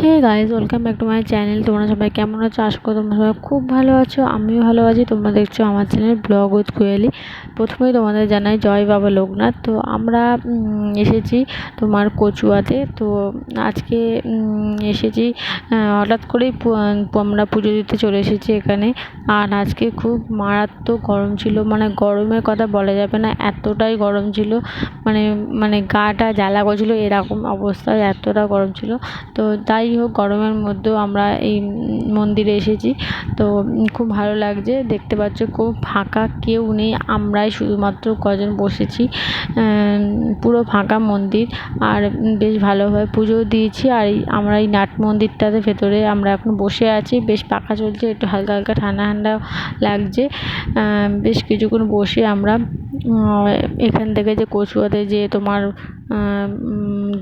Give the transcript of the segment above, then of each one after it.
Hey guys welcome back to my channel তোমরা সবাই কেমন আছো? আশা করি তোমরা সবাই খুব ভালো আছো। আমিও ভালো আছি। তোমরা দেখছ আমার চ্যানেল ব্লগ উইথ কোয়েলি প্রথমেই তোমাদের জানাই জয় বাবা লোকনাথ। তো আমরা এসেছি তোমার কচুয়াতে। তো আজকে এসেছি হঠাৎ করেই আমরা পুজো দিতে চলে এসেছি এখানে। আর আজকে খুব মারাত্মক গরম ছিল। মানে গরমের কথা বলা যাবে না, এতটাই গরম ছিল। মানে মানে গাটা জ্বালা করছিল। এরকম অবস্থায় এতটা গরম ছিল। তো যাই হোক, গরমের মধ্যেও আমরা এই মন্দিরে এসেছি। তো খুব ভালো লাগছে, দেখতে পাচ্ছ খুব ফাঁকা, কেউ নেই, আমরাই শুধুমাত্র কজন বসেছি। পুরো ফাঁকা মন্দির, আর বেশ ভালোভাবে পুজোও দিয়েছি, আর এই আমরা এই নাট মন্দিরটাতে ভেতরে আমরা এখন বসে আছি। বেশ পাখা চলছে, একটু হালকা হালকা ঠান্ডা ঠান্ডা লাগছে। বেশ কিছুক্ষণ বসে আমরা এখান থেকে যে কচুয়াতে যে তোমার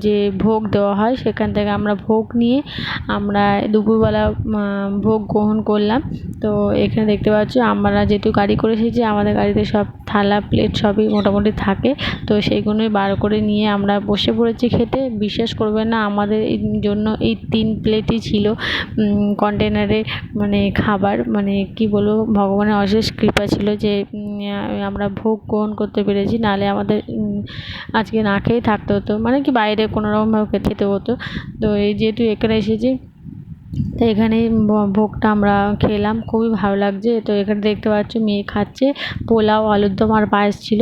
যে ভোগ দেওয়া হয় সেখান থেকে আমরা ভোগ নিয়ে আমরা দুপুরবেলা ভোগ গ্রহণ করলাম। তো এখানে দেখতে পাচ্ছ আমরা যেহেতু গাড়ি করে এসেছি, আমাদের গাড়িতে সব থালা প্লেট সবই মোটামুটি থাকে। তো সেইগুলোই বার করে নিয়ে আমরা বসে পড়েছি খেতে। বিশ্বাস করবে না, আমাদের জন্য এই তিন প্লেটই ছিল কন্টেনারে মানে খাবার। মানে কি বলব, ভগবানের অশেষ কৃপা ছিল যে আমরা ভোগ গ্রহণ করতে পেরেছি। নাহলে আমাদের আজকে না খেয়েই থাকতে হতো। মানে কি বাইরে কোনো রকমভাবে খেতে হতো। তো এই যেহেতু এখানে এসেছি, তো এখানে ভোগটা আমরা খেলাম। খুবই ভালো লাগছে। তো এখানে দেখতে পাচ্ছ মেয়ে খাচ্ছে। পোলাও আলুর দম আর পায়েস ছিল।